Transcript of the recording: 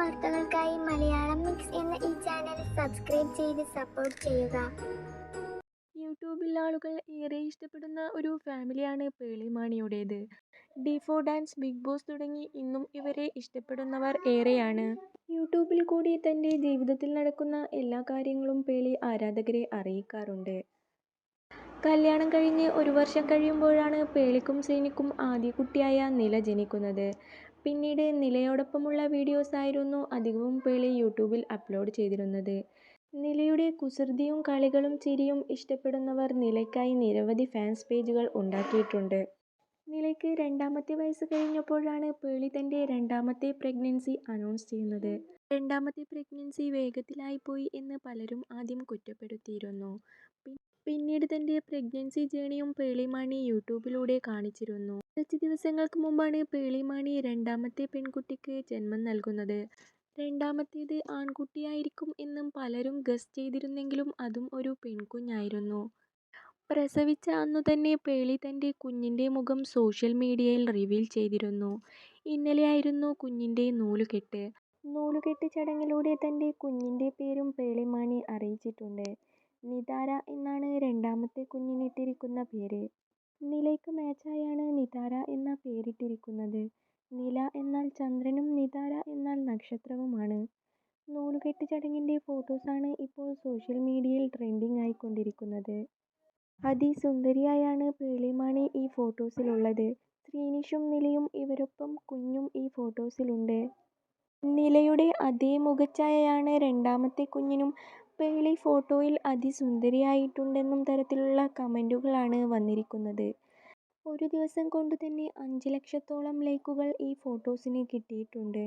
വാർത്തകൾക്കായി മലയാളം മിക്സ് എന്ന ഈ ചാനൽ സബ്സ്ക്രൈബ് ചെയ്ത് സപ്പോർട്ട് ചെയ്യുക. യൂട്യൂബിൽ ആളുകൾ ഏറെ ഇഷ്ടപ്പെടുന്ന ഒരു ഫാമിലിയാണ് പേളിമാണിയുടേത് D four dance Bigg Boss തുടങ്ങി ഇന്നും ഇവരെ ഇഷ്ടപ്പെടുന്നവർ ഏറെയാണ്. യൂട്യൂബിൽ കൂടി തന്റെ ജീവിതത്തിൽ നടക്കുന്ന എല്ലാ കാര്യങ്ങളും പേളി ആരാധകരെ അറിയിക്കാറുണ്ട്. കല്യാണം കഴിഞ്ഞ് ഒരു വർഷം കഴിയുമ്പോഴാണ് പേളിക്കും സൈനിക്കും ആദ്യ കുട്ടിയായ നില ജനിക്കുന്നത്. പിന്നീട് നിലയോടൊപ്പമുള്ള വീഡിയോസ് ആയിരുന്നു അധികവും പേളി യൂട്യൂബിൽ അപ്ലോഡ് ചെയ്തിരുന്നത്. നിലയുടെ കുസൃതിയും കളികളും ചിരിയും ഇഷ്ടപ്പെടുന്നവർ നിലയ്ക്കായി നിരവധി ഫാൻസ് പേജുകൾ ഉണ്ടാക്കിയിട്ടുണ്ട്. നിലയ്ക്ക് രണ്ടാമത്തെ വയസ്സ് കഴിഞ്ഞപ്പോഴാണ് പേളി തന്റെ രണ്ടാമത്തെ പ്രഗ്നൻസി അനൗൺസ് ചെയ്യുന്നത്. രണ്ടാമത്തെ പ്രഗ്നൻസി വേഗത്തിലായിപ്പോയി എന്ന് പലരും ആദ്യം കുറ്റപ്പെടുത്തിയിരുന്നു. പിന്നീട് തന്റെ പ്രഗ്നൻസി ജേണിയും പേളിമാണി യൂട്യൂബിലൂടെ കാണിച്ചിരുന്നു. കുറച്ച് ദിവസങ്ങൾക്ക് മുമ്പാണ് പേളിമാണി രണ്ടാമത്തെ പെൺകുട്ടിക്ക് ജന്മം നൽകുന്നത്. രണ്ടാമത്തേത് ആൺകുട്ടിയായിരിക്കും എന്നും പലരും ഗസ് ചെയ്തിരുന്നെങ്കിലും അതും ഒരു പെൺകുഞ്ഞായിരുന്നു. പ്രസവിച്ച അന്നു തന്നെ പേളി തന്റെ കുഞ്ഞിന്റെ മുഖം സോഷ്യൽ മീഡിയയിൽ റിവീൽ ചെയ്തിരുന്നു. ഇന്നലെയായിരുന്നു കുഞ്ഞിന്റെ നൂലുകെട്ട്. നൂലുകെട്ട് ചടങ്ങിലൂടെ തന്റെ കുഞ്ഞിന്റെ പേരും പേളിമാണി അറിയിച്ചിട്ടുണ്ട്. നിതാര എന്നാണ് രണ്ടാമത്തെ കുഞ്ഞിനിട്ടിരിക്കുന്ന പേര്. നിലയ്ക്ക് മാച്ചായാണ് നിതാര എന്ന പേരിട്ടിരിക്കുന്നത്. നില എന്നാൽ ചന്ദ്രനും നിതാര എന്നാൽ നക്ഷത്രവുമാണ്. നൂലുകെട്ട് ചടങ്ങിന്റെ ഫോട്ടോസാണ് ഇപ്പോൾ സോഷ്യൽ മീഡിയയിൽ ട്രെൻഡിങ് ആയിക്കൊണ്ടിരിക്കുന്നത്. അതിസുന്ദരിയായാണ് പേളിമാണി ഈ ഫോട്ടോസിലുള്ളത്. ശ്രീനിഷും നിലയും ഇവരൊപ്പം കുഞ്ഞും ഈ ഫോട്ടോസിലുണ്ട്. നിലയുടെ അതേ മുഖച്ഛായയാണ് രണ്ടാമത്തെ കുഞ്ഞിനും. പേളി ഫോട്ടോയിൽ അതിസുന്ദരിയായിട്ടുണ്ടെന്നും തരത്തിലുള്ള കമന്റുകളാണ് വന്നിരിക്കുന്നത്. ഒരു ദിവസം കൊണ്ട് തന്നെ അഞ്ച് ലക്ഷത്തോളം ലൈക്കുകൾ ഈ ഫോട്ടോസിന് കിട്ടിയിട്ടുണ്ട്.